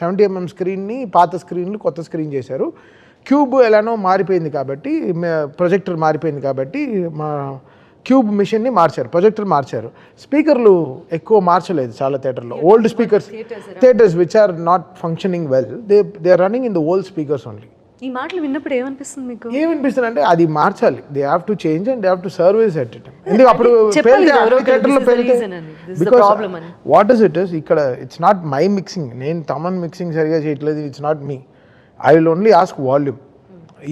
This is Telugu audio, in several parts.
సెవెంటీ ఎంఎం స్క్రీన్ని పాత స్క్రీన్లు కొత్త స్క్రీన్ చేశారు. క్యూబ్ ఎలానో మారిపోయింది కాబట్టి ప్రొజెక్టర్ మారిపోయింది కాబట్టి మా క్యూబ్ మిషన్ని మార్చారు ప్రొజెక్టర్ మార్చారు. స్పీకర్లు ఎక్కువ మార్చలేదు చాలా థియేటర్లో. Old speakers theatres which are not functioning well they they are running in the old speakers only ఈ మాటలు విన్నప్పుడు ఏమనిపిస్తుంది మీకు? ఏమనిపిస్తుంది అంటే అది మార్చాలి. They have to change and they have to service at it ఎందుకు అప్పుడు. వాట్ ఇస్ ఇట్ ఇస్ ఇక్కడ ఇట్స్ నాట్ మై మిక్సింగ్ నేను తమన్ మిక్సింగ్ సరిగా చేయట్లేదు it's not me I will only ask volume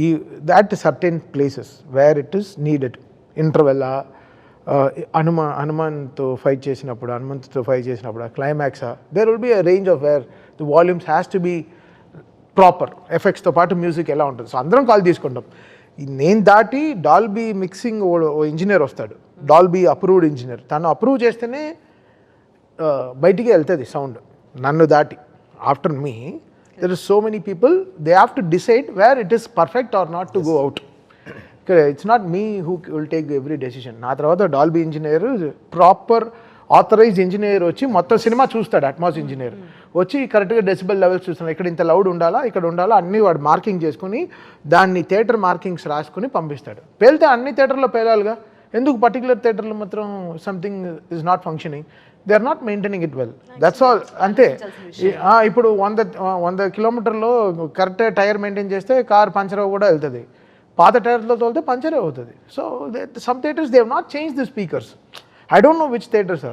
ఈ that certain places where it is needed interval Hanuma హనుమాన్తో ఫైట్ చేసినప్పుడు హనుమంత్తో ఫైట్ చేసినప్పుడు climax there will be a range of where the volumes has to be proper ఎఫెక్ట్స్తో పాటు మ్యూజిక్ ఎలా ఉంటుంది. సో అందరం కాల్ తీసుకుంటాం. నేను దాటి డాల్బీ మిక్సింగ్ ఓ ఇంజనీర్ వస్తాడు. డాల్బీ అప్రూవ్డ్ ఇంజనీర్ తను అప్రూవ్ చేస్తేనే బయటికి వెళ్తుంది సౌండ్ నన్ను దాటి. After me there is so many people they have to decide where it is perfect or not to go out it's not me who will take every decision నా తర్వాత Dolby engineer proper authorised engineer వచ్చి మొత్తం సినిమా చూస్తాడు అట్మాస్ ఇంజనీర్ వచ్చి కరెక్ట్గా డెసిబల్ లెవెల్స్ చూస్తున్నాడు. ఇక్కడ ఇంత లౌడ్ ఉండాలా? ఇక్కడ ఉండాలా? అన్ని వాడు మార్కింగ్ చేసుకుని దాన్ని థియేటర్ మార్కింగ్స్ రాసుకుని పంపిస్తాడు. పేలితే అన్ని థియేటర్లో పేలాలిగా? ఎందుకు పర్టికులర్ థియేటర్లో మాత్రం something is not functioning they are not maintaining it well that's all అంతే. ఇప్పుడు వంద వంద కిలోమీటర్లో కరెక్ట్ టైర్ మెయింటైన్ చేస్తే కార్ పంచర్ కూడా వెళ్తుంది. పాత టైర్తో తోలితే పంచరే అవుతుంది so some theatres they have not change the speakers I don't know which theatres are